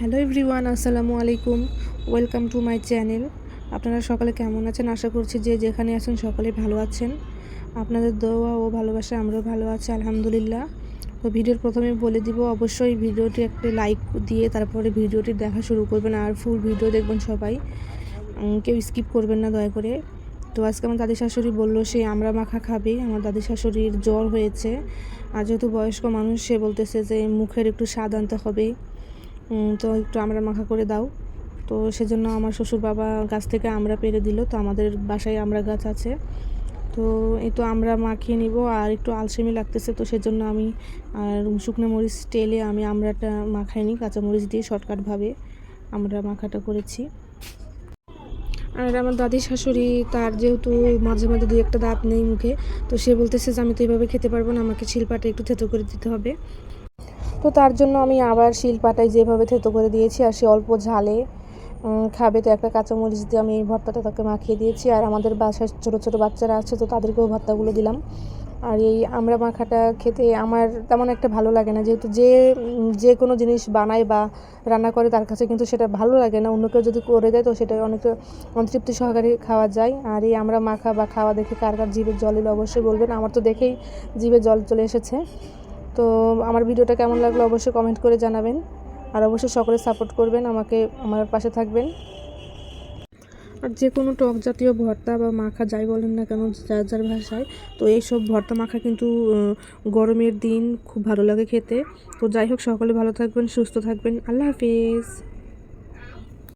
Hello everyone, আসসালামু আলাইকুম। Welcome to my channel. আপনারা সকালে কেমন আছেন? আশা করছি যে যেখানে আছেন সকলে ভালো আছেন। আপনাদের দোয়া ও ভালোবাসা আমরাও ভালো আছি, আলহামদুলিল্লাহ। তো ভিডিওর প্রথমে বলে দিব, অবশ্যই ভিডিওটি একটা লাইক দিয়ে তারপরে ভিডিওটি দেখা শুরু করবেন আর ফুল ভিডিও দেখবেন সবাই। কেউ স্কিপ করবেন না দয়া করে। তো আজকে আমার দাদি শাশুড়ি বলল, সে আমরা মাখা খাবে। আমার দাদি শাশুড়ির জ্বর হয়েছে। আর যেহেতু বয়স্ক মানুষ, সে বলতেছে যে মুখের একটু স্বাদ আনতে হবে। তো একটু আমরা মাখা করে দাও। তো সেজন্য আমার শ্বশুর বাবা গাছ থেকে আমরা পেরে দিল। তো আমাদের বাসায় আমরা গাছ আছে। তো এই তো আমরা মাখিয়ে নিব। আর একটু আলসেমি লাগতেছে, তো সেজন্য আমি আর শুকনো মরিচ তেলে আমি আমরাটা মাখাইনি কাঁচা মরিচ দিয়ে শর্টকাটভাবে আমরা মাখাটা করেছি। আর আমার দাদি শাশুড়ি, তার যেহেতু মাঝে মাঝে দুই একটা দাঁত নেই মুখে, তো সে বলতেছে যে আমি তো এইভাবে খেতে পারব না, আমাকে শিলপাটা একটু থেতো করে দিতে হবে। তো তার জন্য আমি আবার শিলপাটায় যেভাবে থেতো করে দিয়েছি, আর সে অল্প ঝালে খাবে, তো একটা কাঁচামরিচ দিয়ে আমি এই ভর্তাটা তাকে মাখিয়ে দিয়েছি। আর আমাদের বাসায় ছোটো ছোটো বাচ্চারা আছে, তো তাদেরকেও ভর্তাগুলো দিলাম। আর এই আমরা মাখাটা খেতে আমার তেমন একটা ভালো লাগে না, যেহেতু যে যে কোনো জিনিস বানায় বা রান্না করে তার কাছে কিন্তু সেটা ভালো লাগে না। অন্য কেউ যদি করে দেয়, তো সেটা অনেকটা তৃপ্তি সহকারে খাওয়া যায়। আর এই আমরা মাখা বা খাওয়া দেখে কার কার জিভের জল এলো অবশ্যই বলবেন। আমার তো দেখেই জিভে জল চলে এসেছে। তো আমার ভিডিওটা কেমন লাগল অবশ্যই কমেন্ট করে জানাবেন। আর অবশ্যই সকলে সাপোর্ট করবেন, আমাকে, আমার পাশে থাকবেন। আর যে কোনো টক জাতীয় ভর্তা বা মাখা যাই বলেন না কেন, যার যার ভাষায়, তো এইসব ভর্তা মাখা কিন্তু গরমের দিন খুব ভালো লাগে খেতে। তো যাই হোক, সকলে ভালো থাকবেন, সুস্থ থাকবেন। আল্লাহ হাফিজ।